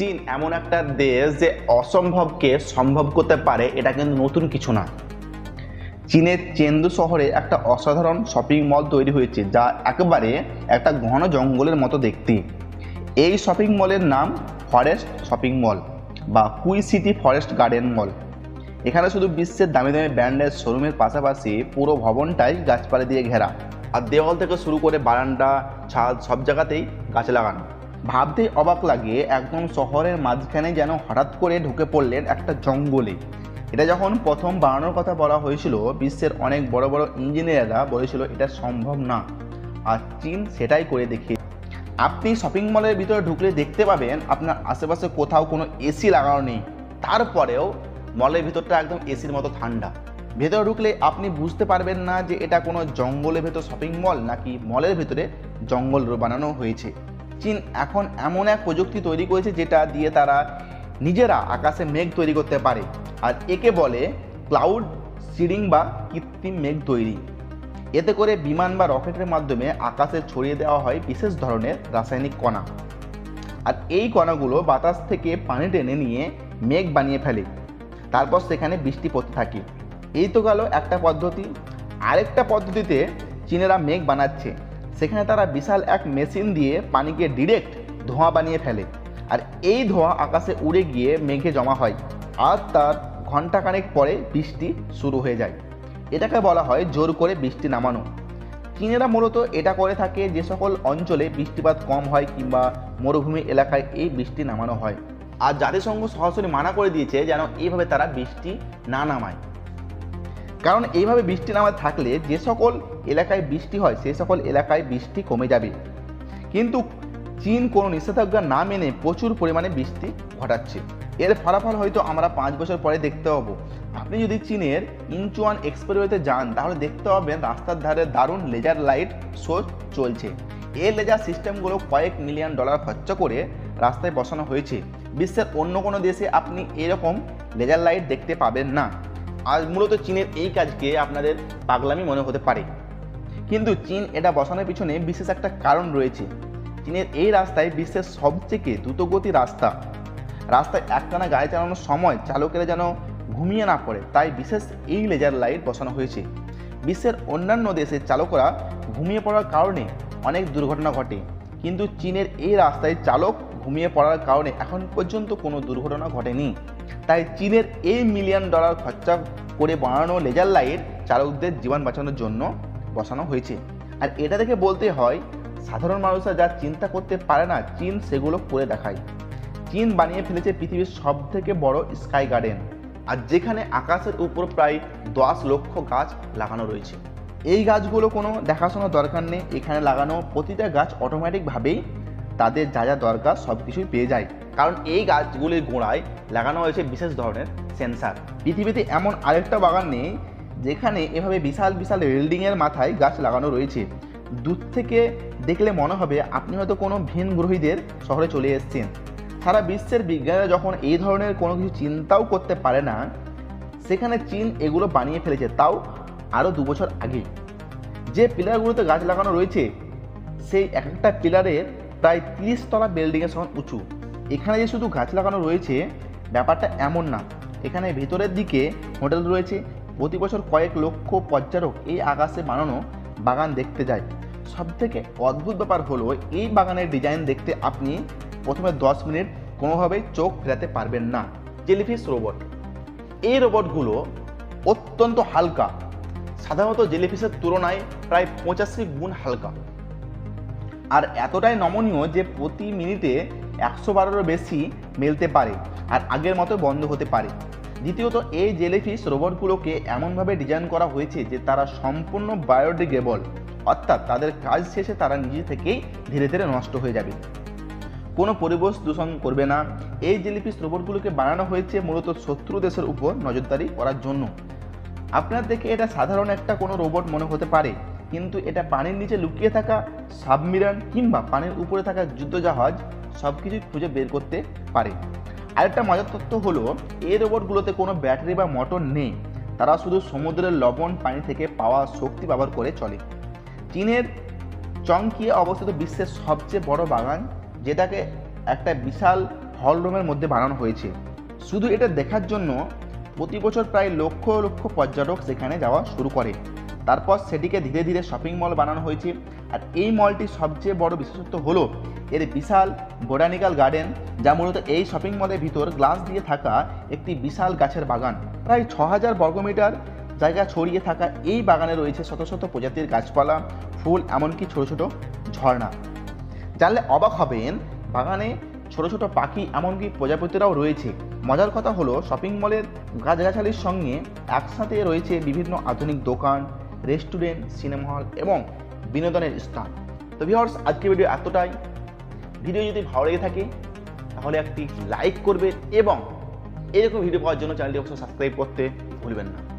চীন এমন একটা দেশ যে অসম্ভবকে সম্ভব করতে পারে, এটা কিন্তু নতুন কিছু না। চীনের চেন্দু শহরে একটা অসাধারণ শপিং মল তৈরি হয়েছে, যা একেবারে একটা ঘন জঙ্গলের মতো দেখতে। এই শপিং মলের নাম ফরেস্ট শপিং মল বা কুই সিটি ফরেস্ট গার্ডেন মল এখানে শুধু বিশ্বের দামি দামি ব্র্যান্ডের শোরুমের পাশাপাশি পুরো ভবনটাই গাছপালা দিয়ে ঘেরা। আর দেওয়াল থেকে শুরু করে বারান্দা, ছাদ, সব জায়গাতেই গাছ লাগানো। ভাবতেই অবাক লাগে একদম শহরের মাঝখানে যেন হঠাৎ করে ঢুকে পড়লেন একটা জঙ্গলে। এটা যখন প্রথম বানানোর কথা বলা হয়েছিল, বিশ্বের অনেক বড় বড় ইঞ্জিনিয়াররা বলেছিল এটা সম্ভব না। আর চীন সেটাই করে দেখিয়ে। আপনি শপিং মলের ভিতরে ঢুকলে দেখতে পাবেন আপনার আশেপাশে কোথাও কোনো এসি লাগানো নেই। তারপরেও মলের ভিতরটা একদম এসির মতো ঠান্ডা। ভেতরে ঢুকলে আপনি বুঝতে পারবেন না যে এটা কোনো জঙ্গলের ভেতর শপিং মল নাকি মলের ভেতরে জঙ্গল বানানো হয়েছে। চীন এখন এমন এক প্রযুক্তি তৈরি করেছে যেটা দিয়ে তারা নিজেরা আকাশে মেঘ তৈরি করতে পারে। আর একে বলে ক্লাউড সিডিং বা কৃত্রিম মেঘ তৈরি। এতে করে বিমান বা রকেটের মাধ্যমে আকাশে ছড়িয়ে দেওয়া হয় বিশেষ ধরনের রাসায়নিক কণা। আর এই কণাগুলো বাতাস থেকে পানি টেনে নিয়ে মেঘ বানিয়ে ফেলে। তারপর সেখানে বৃষ্টি পড়তে থাকে। এই তো গেল একটা পদ্ধতি। আরেকটা পদ্ধতিতে চীনেরা মেঘ বানাচ্ছে। সেখানে তারা বিশাল এক মেশিন দিয়ে পানিকে ডিরেক্ট ধোঁয়া বানিয়ে ফেলে। আর এই ধোঁয়া আকাশে উড়ে গিয়ে মেঘে জমা হয়। আর তার ঘন্টাখানেক পরে বৃষ্টি শুরু হয়ে যায়। এটাকে বলা হয় জোর করে বৃষ্টি নামানো। চীনেরা মূলত এটা করে থাকে যে সকল অঞ্চলে বৃষ্টিপাত কম হয় কিংবা মরুভূমি এলাকায় এই বৃষ্টি নামানো হয়। আর জাতিসংঘ সরাসরি মানা করে দিয়েছে যেন এইভাবে তারা বৃষ্টি না নামায়। কারণ এইভাবে বৃষ্টি নামায় থাকলে যে সকল এলাকায় বৃষ্টি হয় সেই সকল এলাকায় বৃষ্টি কমে যাবে। কিন্তু চীন কোনো নিষেধাজ্ঞা না মেনে প্রচুর পরিমাণে বৃষ্টি ঘটাচ্ছে। এর ফলাফল হয়তো আমরা পাঁচ বছর পরে দেখতে পাবো। আপনি যদি চীনের ইনচুয়ান এক্সপ্রেসওয়েতে যান, তাহলে দেখতে পাবেন রাস্তার ধারে দারুণ লেজার লাইট শো চলছে। এই লেজার সিস্টেমগুলো কয়েক মিলিয়ন ডলার খরচা করে রাস্তায় বসানো হয়েছে। বিশ্বের অন্য কোনো দেশে আপনি এরকম লেজার লাইট দেখতে পাবেন না। আর মূলত চীনের এই কাজকে আপনাদের পাগলামি মনে হতে পারে। কিন্তু চীন এটা বসানোর পিছনে বিশেষ একটা কারণ রয়েছে। চীনের এই রাস্তায় বিশ্বের সবথেকে দ্রুতগতি রাস্তা। রাস্তায় একটানা গাড়ি চালানোর সময় চালকেরা যেন ঘুমিয়ে না পড়ে, তাই বিশেষ এই লেজার লাইট বসানো হয়েছে। বিশ্বের অন্যান্য দেশের চালকরা ঘুমিয়ে পড়ার কারণে অনেক দুর্ঘটনা ঘটে। কিন্তু চীনের এই রাস্তায় চালক ঘুমিয়ে পড়ার কারণে এখন পর্যন্ত কোনো দুর্ঘটনা ঘটেনি। তাই চীনের এই মিলিয়ন ডলার খরচা করে বানানো লেজার লাইট চালকদের জীবন বাঁচানোর জন্য বসানো হয়েছে। আর এটা দেখে বলতে হয়, সাধারণ মানুষরা যা চিন্তা করতে পারে না, চীন সেগুলো করে দেখায়। চীন বানিয়ে ফেলেছে পৃথিবীর সব থেকে বড় স্কাই গার্ডেন, আর যেখানে আকাশের উপর প্রায় দশ লক্ষ গাছ লাগানো রয়েছে। এই গাছগুলো কোনো দেখাশোনার দরকার নেই, এখানে লাগানো প্রতিটা গাছ অটোমেটিকভাবেই তাদের যা যা দরকার সব কিছুই পেয়ে যায়। কারণ এই গাছগুলির গোড়ায় লাগানো হয়েছে বিশেষ ধরনের সেন্সার পৃথিবীতে এমন আরেকটা বাগান নেই, যেখানে এভাবে বিশাল বিশাল বিল্ডিংয়ের মাথায় গাছ লাগানো রয়েছে। দূর থেকে দেখলে মনে হবে আপনি হয়তো কোনো ভিন গ্রহীদের শহরে চলে এসেছেন। সারা বিশ্বের বিজ্ঞানীরা যখন এই ধরনের কোনো কিছু চিন্তাও করতে পারে না, সেখানে চীন এগুলো বানিয়ে ফেলেছে, তাও আরও দু বছর আগে। যে পিলারগুলোতে গাছ লাগানো রয়েছে, সেই এক একটা পিলারের প্রায় তিরিশ তলা বিল্ডিংয়ের সমান উঁচু। এখানে যে শুধু গাছ লাগানো রয়েছে, ব্যাপারটা এমন না। এখানে ভেতরের দিকে হোটেল রয়েছে। প্রতি বছর কয়েক লক্ষ পর্যটক এই আকাশে বানানো বাগান দেখতে যায়। সবথেকে অদ্ভুত ব্যাপার হলো, এই বাগানের ডিজাইন দেখতে আপনি প্রথমে দশ মিনিট কোনোভাবেই চোখ ফেরাতে পারবেন না। জেলিফিশ রোবট এই রোবটগুলো অত্যন্ত হালকা। সাধারণত জেলিফিশের তুলনায় প্রায় পঁচাশি গুণ হালকা। আর এতটাই নমনীয় যে প্রতি মিনিটে একশো বারেরও বেশি মেলতে পারে আর আগের মতো বন্ধ হতে পারে। দ্বিতীয়ত, এই জেলিফিশ রোবটগুলোকে এমনভাবে ডিজাইন করা হয়েছে যে তারা সম্পূর্ণ বায়োডিগ্রেবল অর্থাৎ তাদের কাজ শেষে তারা নিজে থেকেই ধীরে ধীরে নষ্ট হয়ে যাবে। কোনো পরিবেশ দূষণ করবে না। এই জেলিফিশ রোবটগুলোকে বানানো হয়েছে মূলত শত্রু দেশের উপর নজরদারি করার জন্য। আপনার দেখে এটা সাধারণ একটা কোনো রোবট মনে হতে পারে। কিন্তু এটা পানির নিচে লুকিয়ে থাকা সাবমিরান কিংবা পানির উপরে থাকা যুদ্ধজাহাজ সব কিছুই খুঁজে বের করতে পারে। আরেকটা মজার তথ্য হলো, এই রোবটগুলোতে কোনো ব্যাটারি বা মোটর নেই। তারা শুধু সমুদ্রের লবণ পানি থেকে পাওয়া শক্তি ব্যবহার করে চলে। চীনের চংকিয়ে অবস্থিত বিশ্বের সবচেয়ে বড় বাগান, যেটাকে একটা বিশাল হল রুমের মধ্যে বানানো হয়েছে। শুধু এটা দেখার জন্য প্রতি বছর প্রায় লক্ষ লক্ষ পর্যটক সেখানে যাওয়া শুরু করে। তারপর সেটিকে ধীরে ধীরে শপিং মল বানানো হয়েছে। আর এই মলটির সবচেয়ে বড় বিশেষত্ব হলো, এর বিশাল বোটানিক্যাল গার্ডেন যা মূলত এই শপিং মলের ভিতর গ্লাস দিয়ে থাকা একটি বিশাল গাছের বাগান। প্রায় ছ হাজার বর্গমিটার জায়গা ছড়িয়ে থাকা এই বাগানে রয়েছে শত শত প্রজাতির গাছপালা, ফুল, এমনকি ছোট ছোট ঝর্ণা। জানলে অবাক হবেন, বাগানে ছোট ছোট পাখি, এমনকি প্রজাপতিরাও রয়েছে। মজার কথা হলো শপিং মলের গাছগাছালির সঙ্গে একসাথে রয়েছে বিভিন্ন আধুনিক দোকান রেস্টুরেন্ট, সিনেমা হল এবং বিনোদনের স্থান। তো ভিউয়ার্স আজকে ভিডিও এতটাই। ভিডিও যদি ভালো লেগে থাকে, তাহলে একটি লাইক করবেন এবং এরকম ভিডিও পাওয়ার জন্য চ্যানেলটি অবশ্যই সাবস্ক্রাইব করতে ভুলবেন না।